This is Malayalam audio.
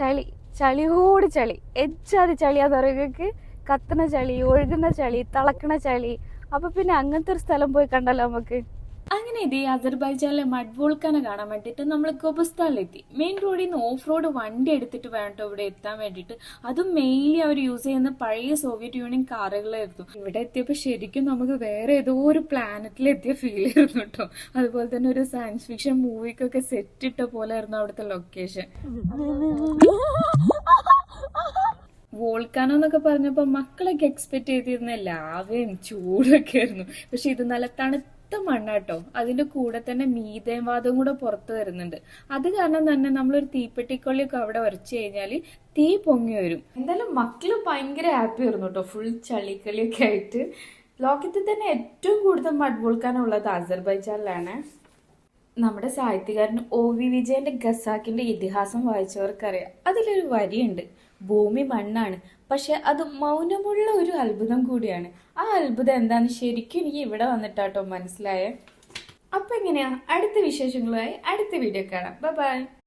ചളി ചളിയോട് ചളി. എച്ചാതി ചളി അത് പറയുക കത്തുന്ന ചളി ഒഴുകുന്ന ചളി തിളക്കണ ചളി. അപ്പോൾ പിന്നെ അങ്ങനത്തെ ഒരു സ്ഥലം പോയി കണ്ടല്ലോ നമുക്ക്? അങ്ങനെ ഇതേ അസർബൈജാനിലെ മഡ് വോൾക്കാന കാണാൻ വേണ്ടിട്ട് നമ്മൾ ഗോപസ്ഥാനിലെത്തി. മെയിൻ റോഡിൽ നിന്ന് ഓഫ് റോഡ് വണ്ടി എടുത്തിട്ട് വേണ്ട ഇവിടെ എത്താൻ വേണ്ടിയിട്ട്. അതും മെയിൻലി അവർ യൂസ് ചെയ്യുന്ന പഴയ സോവിയറ്റ് യൂണിയൻ കാറുകളായിരുന്നു. ഇവിടെ എത്തിയപ്പോൾ ശരിക്കും നമുക്ക് വേറെ ഏതോ ഒരു പ്ലാനറ്റിൽ എത്തിയ ഫീൽ ആയിരുന്നു കേട്ടോ അതുപോലെ തന്നെ ഒരു സയൻസ് ഫിക്ഷൻ മൂവിക്കൊക്കെ സെറ്റ് ഇട്ട പോലെ ആയിരുന്നു അവിടുത്തെ ലൊക്കേഷൻ വോൾക്കാനോ എന്നൊക്കെ പറഞ്ഞപ്പോൾ മക്കളൊക്കെ എക്സ്പെക്ട് ചെയ്തിരുന്ന ലാവയും ചൂടൊക്കെ ആയിരുന്നു. പക്ഷെ ഇത് നല്ല തണുത്ത മണ്ണാട്ടോ. അതിന്റെ കൂടെ തന്നെ മീതേം വാദവും കൂടെ പുറത്തു വരുന്നുണ്ട്. അത് കാരണം തന്നെ നമ്മളൊരു തീപ്പെട്ടിക്കൊള്ളിയൊക്കെ അവിടെ വരച്ചു കഴിഞ്ഞാൽ തീ പൊങ്ങി വരും. എന്തായാലും മക്കൾ ഭയങ്കര ഹാപ്പി ആയിരുന്നു കേട്ടോ. ഫുൾ ചളിക്കളിയൊക്കെ ആയിട്ട്. ലോകത്തിൽ തന്നെ ഏറ്റവും കൂടുതൽ മഡ് വോൾക്കാനോ ഉള്ളത് അസർബൈജാനിലാണ്. നമ്മുടെ സാഹിത്യകാരൻ ഒ വി വിജയന്റെ ഖസാക്കിന്റെ ഇതിഹാസം വായിച്ചവർക്കറിയാം. അതിലൊരു വരിയുണ്ട്. ഭൂമി മണ്ണാണ്. പക്ഷെ അത് മൗനമുള്ള ഒരു അത്ഭുതം കൂടിയാണ്. ആ അത്ഭുതം എന്താന്ന് ശരിക്കും എനിക്ക് ഇവിടെ വന്നിട്ടാട്ടോ മനസ്സിലായേ. അപ്പൊ എങ്ങനെയാ? അടുത്ത വിശേഷങ്ങളുമായി അടുത്ത വീഡിയോ കാണാം. ബൈ